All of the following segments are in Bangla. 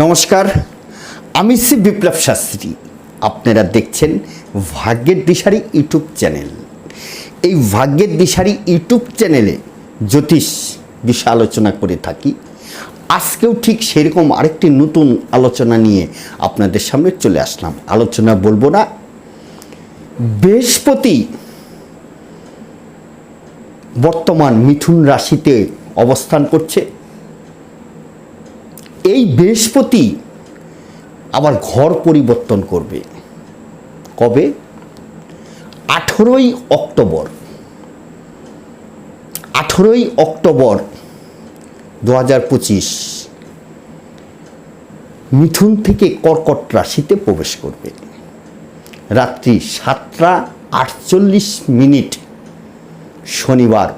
নমস্কার, আমি শ্রী বিপ্লব শাস্ত্রী। আপনারা দেখছেন ভাগ্যের দিশারি ইউটিউব চ্যানেল। এই ভাগ্যের দিশারি ইউটিউব চ্যানেলে জ্যোতিষ বিষয় আলোচনা করে থাকি। আজকেও ঠিক সেরকম আরেকটি নতুন আলোচনা নিয়ে আপনাদের সামনে চলে আসলাম। আলোচনা বলব না, বৃহস্পতি বর্তমান মিথুন রাশিতে অবস্থান করছে। এই বৃহস্পতি আবার ঘর পরিবর্তন করবে। কবে? আঠেরোই অক্টোবর। আঠেরোই অক্টোবর দু হাজার পঁচিশ মিথুন থেকে কর্কট রাশিতে প্রবেশ করবে। রাত্রি সাতটা আটচল্লিশ মিনিট শনিবার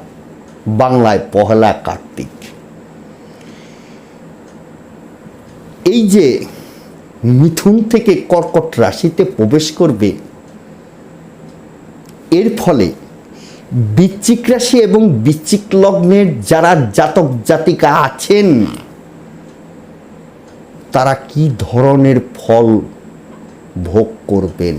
বাংলায় পহেলা কার্তিক। এই যে মিথুন থেকে কর্কট রাশিতে প্রবেশ করবে, এর ফলে বৃশ্চিক রাশি এবং বৃশ্চিক লগ্নের যারা জাতক জাতিকা আছেন, তারা কি ধরনের ফল ভোগ করবেন?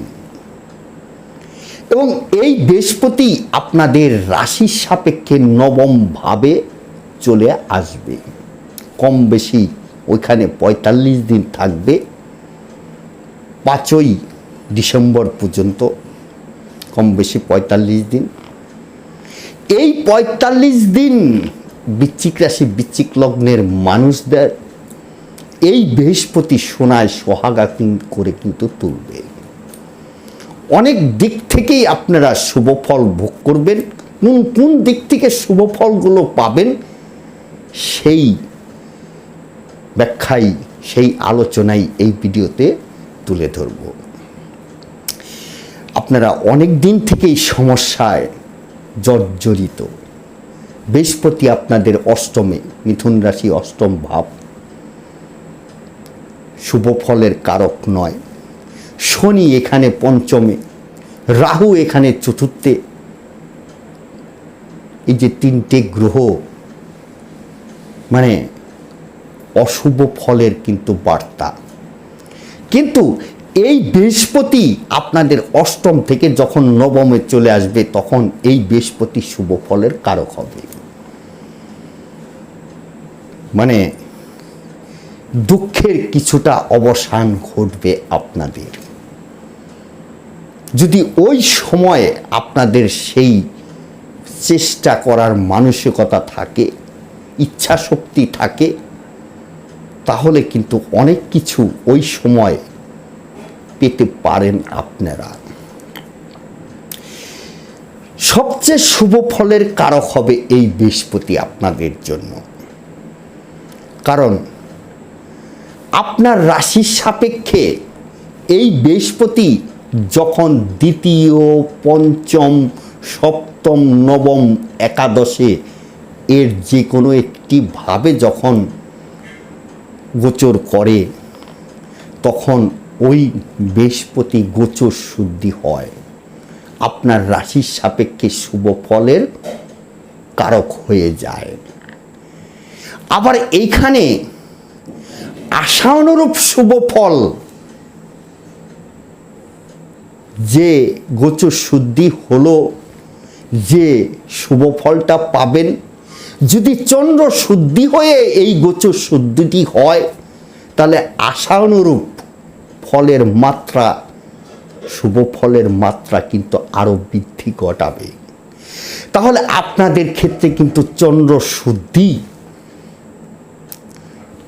এবং এই বৃহস্পতি আপনাদের রাশির সাপেক্ষে নবম ভাবে চলে আসবে। কম বেশি ওইখানে পঁয়তাল্লিশ দিন থাকবে পাঁচই ডিসেম্বর পর্যন্ত, কম বেশি পঁয়তাল্লিশ দিন। এই পঁয়তাল্লিশ দিন বৃশ্চিক রাশি, বৃশ্চিক লগ্নের মানুষদের এই বৃহস্পতি সোনায় সোহাগা করে কিন্তু তুলবে। অনেক দিক থেকেই আপনারা শুভ ফল ভোগ করবেন। কোন কোন দিক থেকে শুভ ফলগুলো পাবেন, সেই ব্যাখ্যাই সেই আলোচনাই এই ভিডিওতে তুলে ধরব। আপনারা অনেক দিন থেকেই সমস্যায় জর্জরিত। বৃহস্পতি আপনাদের অষ্টমে, মিথুন রাশি অষ্টম ভাব। শুভ ফলের কারক নয়। শনি এখানে পঞ্চমে, রাহু এখানে চতুর্থে। এই যে তিনটে গ্রহ মানে অশুভ ফলের কিন্তু বার্তা। কিন্তু এই বৃহস্পতি আপনাদের অষ্টম থেকে যখন নবমে চলে আসবে, তখন এই বৃহস্পতি শুভ ফলের কারক হবে। মানে দুঃখের কিছুটা অবসান ঘটবে আপনাদের। যদি ওই সময়ে আপনাদের সেই চেষ্টা করার মানসিকতা থাকে ইচ্ছা শক্তি থাকে তাহলে কিন্তু অনেক কিছু ওই সময় পেতে পারেন আপনারা। সবচেয়ে শুভ ফলের কারক হবে এই বৃহস্পতি আপনাদের জন্য। কারণ আপনার রাশির সাপেক্ষে এই বৃহস্পতি যখন দ্বিতীয়, পঞ্চম, সপ্তম, নবম, একাদশে এর যে কোনো একটি ভাবে যখন গোচর করে, তখন ওই বৃহস্পতি গোচর শুদ্ধি হয়। আপনার রাশির সাপেক্ষে শুভ ফলের কারক হয়ে যায়। আবার এইখানে আশানুরূপ শুভ ফল যে গোচর শুদ্ধি হলো, যে শুভ ফলটা পাবেন যদি চন্দ্র শুদ্ধি হয়ে এই গোচর শুদ্ধিটি হয়, তাহলে আশানুরূপ ফলের মাত্রা, শুভ ফলের মাত্রা কিন্তু আরও বৃদ্ধি ঘটাবে। তাহলে আপনাদের ক্ষেত্রে কিন্তু চন্দ্র শুদ্ধি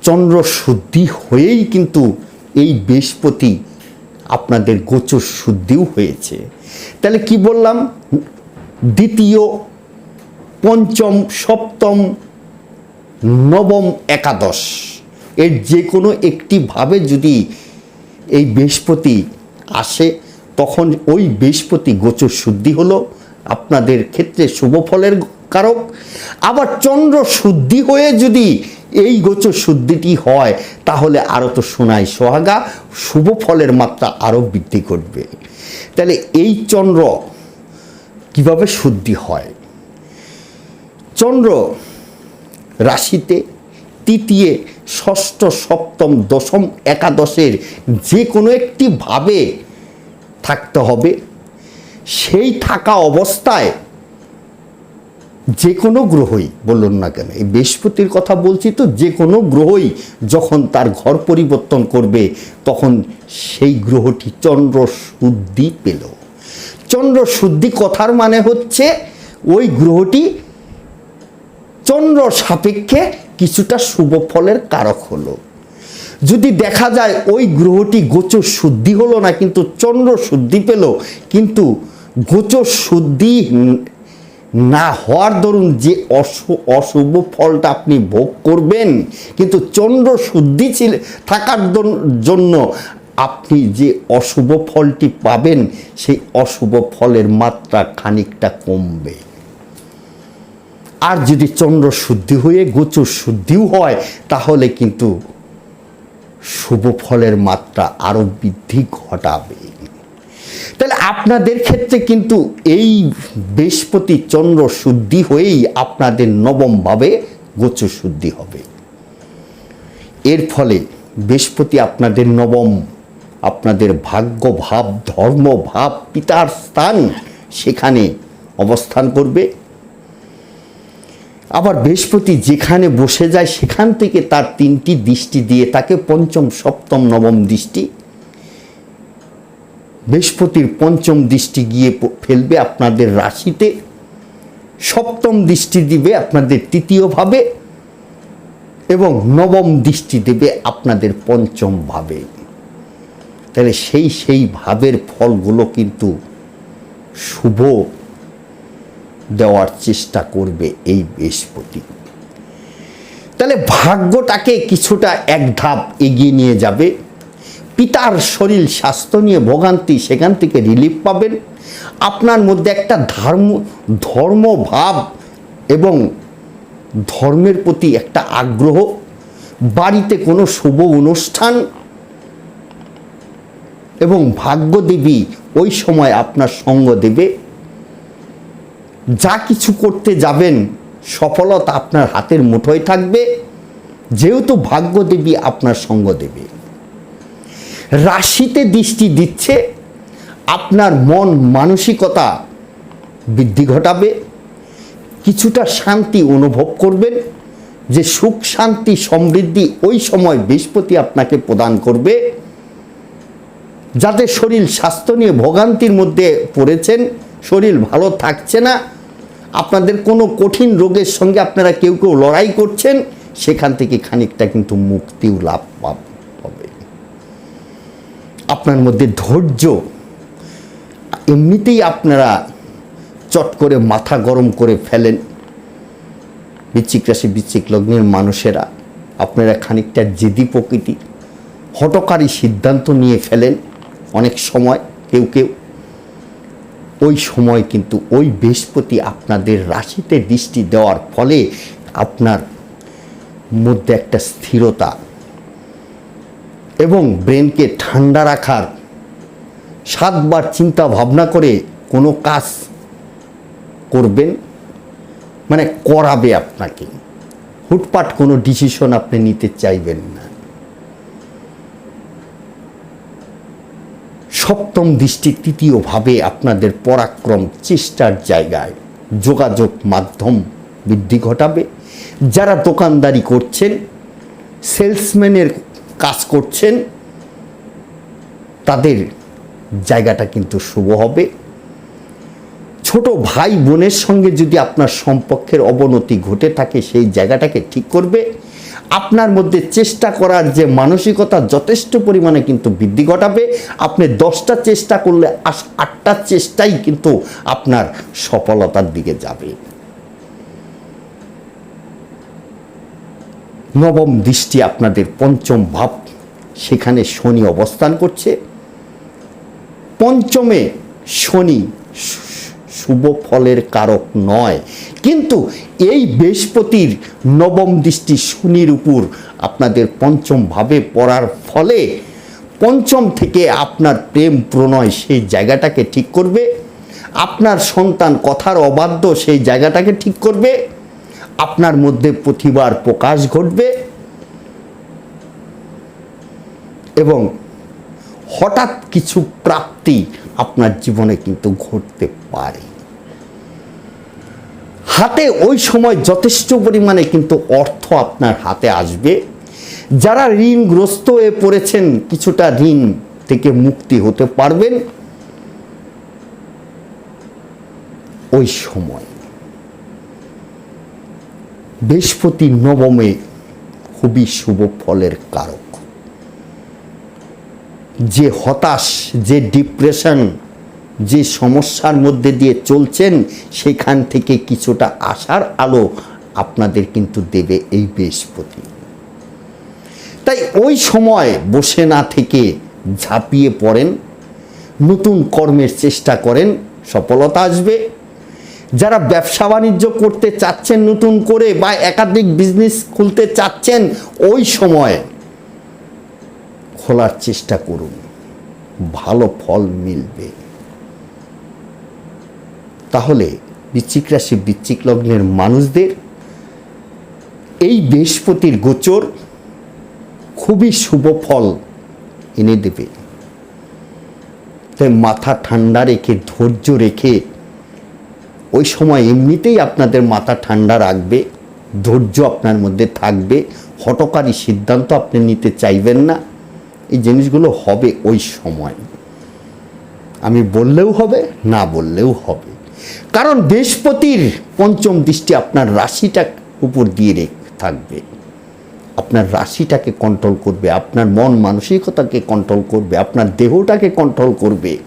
চন্দ্র শুদ্ধি হয়েই কিন্তু এই বৃহস্পতি আপনাদের গোচর শুদ্ধিও হয়েছে। তাহলে কি বললাম? দ্বিতীয় পঞ্চম, সপ্তম, নবম একাদশ। এর যে কোনো একটি ভাবে যদি এই বৃহস্পতি আসে, তখন ওই বৃহস্পতি গোচর শুদ্ধি হলো। আপনাদের ক্ষেত্রে শুভ ফলের কারক। আবার চন্দ্র শুদ্ধি হয়ে যদি এই গোচর শুদ্ধিটি হয়, তাহলে আরও তো সোনায় সোহাগা, শুভ ফলের মাত্রা আরও বৃদ্ধি করবে তাহলে এই চন্দ্র কীভাবে শুদ্ধি হয়? চন্দ্র রাশিতে তৃতীয়, ষষ্ঠ, সপ্তম, দশম, একাদশের যে কোনো একটি ভাবে থাকতে হবে। সেই থাকা অবস্থায় যে কোনো গ্রহই, বলুন না কেন, এই বৃহস্পতির কথা বলছি তো যে কোনো গ্রহই যখন তার ঘর পরিবর্তন করবে, তখন সেই গ্রহটি চন্দ্র শুদ্ধি পেল। চন্দ্র শুদ্ধি কথার মানে হচ্ছে, ওই গ্রহটি চন্দ্র সাপেক্ষে কিছুটা শুভ ফলের কারক হলো। যদি দেখা যায় ওই গ্রহটি গোচর শুদ্ধি হলো না, কিন্তু চন্দ্র শুদ্ধি পেল, কিন্তু গোচর শুদ্ধি না হওয়ার দরুন যে অশু- অশুভ ফলটা আপনি ভোগ করবেন, কিন্তু চন্দ্র শুদ্ধি ছিল, থাকার জন্য আপনি যে অশুভ ফলটি পাবেন, সেই অশুভ ফলের মাত্রা খানিকটা কমবে। আর যদি চন্দ্র শুদ্ধি হয়ে গোচর শুদ্ধিও হয়, তাহলে কিন্তু শুভ ফলের মাত্রা আরও বৃদ্ধি ঘটাবে। তাহলে আপনাদের ক্ষেত্রে কিন্তু এই বৃহস্পতি চন্দ্র শুদ্ধি হয়েই আপনাদের নবমভাবে গোচর শুদ্ধি হবে। এর ফলে বৃহস্পতি আপনাদের নবম, আপনাদের ভাগ্য ভাব ধর্ম ভাব পিতার স্থান সেখানে অবস্থান করবে। আবার বৃহস্পতি যেখানে বসে যায়, সেখান থেকে তার তিনটি দৃষ্টি দিয়ে তাকে পঞ্চম, সপ্তম, নবম দৃষ্টি। বৃহস্পতির পঞ্চম দৃষ্টি গিয়ে ফেলবে আপনাদের রাশিতে। সপ্তম দৃষ্টি দিবে আপনাদের তৃতীয়ভাবে এবং নবম দৃষ্টি দেবে আপনাদের পঞ্চম ভাবে। তাহলে সেই সেই ভাবের ফলগুলো কিন্তু শুভ দেওয়ার চেষ্টা করবে এই বৃহস্পতি। তাহলে ভাগ্যটাকে কিছুটা এক ধাপ এগিয়ে নিয়ে যাবে। পিতার শরীর স্বাস্থ্য নিয়ে ভোগান্তি সেখান থেকে রিলিফ পাবেন। আপনার মধ্যে একটা ধর্ম, ধর্মভাব এবং ধর্মের প্রতি একটা আগ্রহ। বাড়িতে কোনো শুভ অনুষ্ঠান এবং ভাগ্যদেবী ওই সময় আপনার সঙ্গ দেবে। যা কিছু করতে যাবেন, সফলতা আপনার হাতের মুঠোয় থাকবে, যেহেতু ভাগ্যদেবী আপনার সঙ্গ দেবে। রাশিতে দৃষ্টি দিচ্ছে, আপনার মন মানসিকতা বৃদ্ধি ঘটাবে, কিছুটা শান্তি অনুভব করবেন, যে সুখ, শান্তি, সমৃদ্ধি ওই সময় বৃহস্পতি আপনাকে প্রদান করবে। যাতে শরীর স্বাস্থ্য নিয়ে ভোগান্তির মধ্যে পড়েছেন, শরীর ভালো থাকছে না আপনাদের কোনো কঠিন রোগের সঙ্গে আপনারা কেউ কেউ লড়াই করছেন, সেখান থেকে খানিকটা কিন্তু মুক্তিও লাভ হবে। আপনার মধ্যে ধৈর্য, এমনিতেই আপনারা চট করে মাথা গরম করে ফেলেন। বৃশ্চিক রাশি, বৃশ্চিক লগ্নের মানুষেরা, আপনারা খানিকটা জেদি প্রকৃতি, হটকারী সিদ্ধান্ত নিয়ে ফেলেন অনেক সময়, কেউ কেউ। ওই সময় কিন্তু ওই বৃহস্পতি আপনাদের রাশিতে দৃষ্টি দেওয়ার ফলে আপনার মধ্যে একটা স্থিরতা এবং ব্রেনকে ঠান্ডা রাখার সাতবার চিন্তা ভাবনা করে কোনো কাজ করবেন মানে করাবে আপনাকে। হুটপাট কোনো ডিসিশন আপনি নিতে চাইবেন না। সপ্তম দৃষ্টি তৃতীয়ভাবে আপনাদের পরাক্রম চেষ্টার জায়গায় যোগাযোগ মাধ্যম বৃদ্ধি ঘটাবে। যারা দোকানদারি করছেন, সেলসম্যানের কাজ করছেন, তাদের জায়গাটা কিন্তু শুভ হবে। ছোট ভাই বোনের সঙ্গে যদি আপনার সম্পর্কের অবনতি ঘটে থাকে, সেই জায়গাটাকে ঠিক করবে। আপনার মধ্যে চেষ্টা করার যে মানসিকতা যথেষ্ট পরিমাণে কিন্তু বৃদ্ধি ঘটাবে। আপনি দশটা চেষ্টা করলে আটটা চেষ্টাই কিন্তু আপনার সফলতার দিকে যাবে। নবম দৃষ্টি আপনাদের পঞ্চম ভাব, সেখানে শনি অবস্থান করছে। পঞ্চমে শনি শুভ ফলের কারক নয়। কিন্তু এই বৃহস্পতির নবম দৃষ্টি শনির উপর আপনাদের পঞ্চম ভাবে পড়ার ফলে পঞ্চম থেকে আপনার প্রেম প্রণয় সেই জায়গাটাকে ঠিক করবে। আপনার সন্তান কথার অবাধ্য সেই জায়গাটাকে ঠিক করবে। আপনার মধ্যে প্রতিভার প্রকাশ ঘটবে। এবং হঠাৎ কিছু প্রাপ্তি আপনার জীবনে কিন্তু ঘটতে পারে। হাতে ওই সময় যথেষ্ট পরিমাণে কিন্তু অর্থ আপনার হাতে আসবে। যারা ঋণগ্রস্ত হয়ে পড়েছেন, কিছুটা ঋণ থেকে মুক্তি হতে পারবেন। ওই সময়। বৃহস্পতি নবমে খুবই শুভ ফলের কারক। যে হতাশ, যে ডিপ্রেশন যে সমস্যার মধ্যে দিয়ে চলছেন, সেখান থেকে কিছুটা আশার আলো আপনাদের কিন্তু দেবে এই বৃহস্পতি। তাই ওই সময় বসে না থেকে ঝাঁপিয়ে পড়েন, নতুন কর্মের চেষ্টা করেন, সফলতা আসবে। যারা ব্যবসা বাণিজ্য করতে চাচ্ছেন, নতুন করে বা একাধিক বিজনেস খুলতে চাচ্ছেন, ওই সময় খোলার চেষ্টা করুন। ভালো ফল মিলবে। তাহলে বৃশ্চিক রাশি বৃশ্চিক লগ্নের মানুষদের এই বৃহস্পতির গোচর খুবই শুভ ফল এনে দেবে। তাই মাথা ঠান্ডা রেখে, ধৈর্য রেখে ওই সময় এমনিতেই আপনাদের মাথা ঠান্ডা রাখবে, ধৈর্য আপনার মধ্যে থাকবে হটকারী সিদ্ধান্ত আপনি নিতে চাইবেন না। এই জিনিসগুলো হবে ওই সময়। আমি বললেও হবে, না বললেও হবে। কারণ বৃহস্পতির পঞ্চম দৃষ্টি আপনার রাশিটা উপর দিয়ে রেখে থাকবে। আপনার রাশিটাকে কন্ট্রোল করবে, আপনার মন মানসিকতাকে কন্ট্রোল করবে, আপনার দেহটাকে কন্ট্রোল করবে।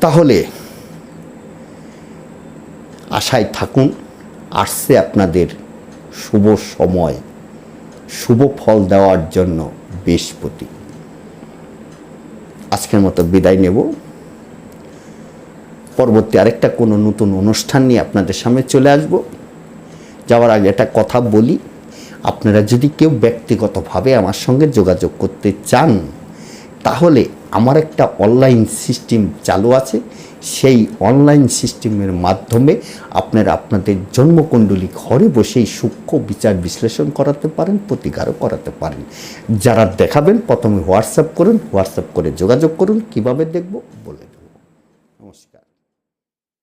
তাহলে আশায় থাকুন, আসছে আপনাদের শুভ সময়, শুভ ফল দেওয়ার জন্য বৃহস্পতি। আজকের মতো বিদায় নেব। পরবর্তী আরেকটা কোনো নতুন অনুষ্ঠান নিয়ে আপনাদের সামনে চলে আসব। যাওয়ার আগে একটা কথা বলি, আপনারা যদি কেউ ব্যক্তিগতভাবে আমার সঙ্গে যোগাযোগ করতে চান, তাহলে আমার একটা অনলাইন সিস্টেম চালু আছে। সেই অনলাইন সিস্টেমের মাধ্যমে আপনারা আপনাদের জন্মকুণ্ডলী ঘরে বসেই সূক্ষ্ম বিচার বিশ্লেষণ করাতে পারেন, প্রতিকারও করাতে পারেন। যারা দেখাবেন, প্রথমে হোয়াটসঅ্যাপ করুন হোয়াটসঅ্যাপ করে যোগাযোগ করুন, কীভাবে দেখব বলে।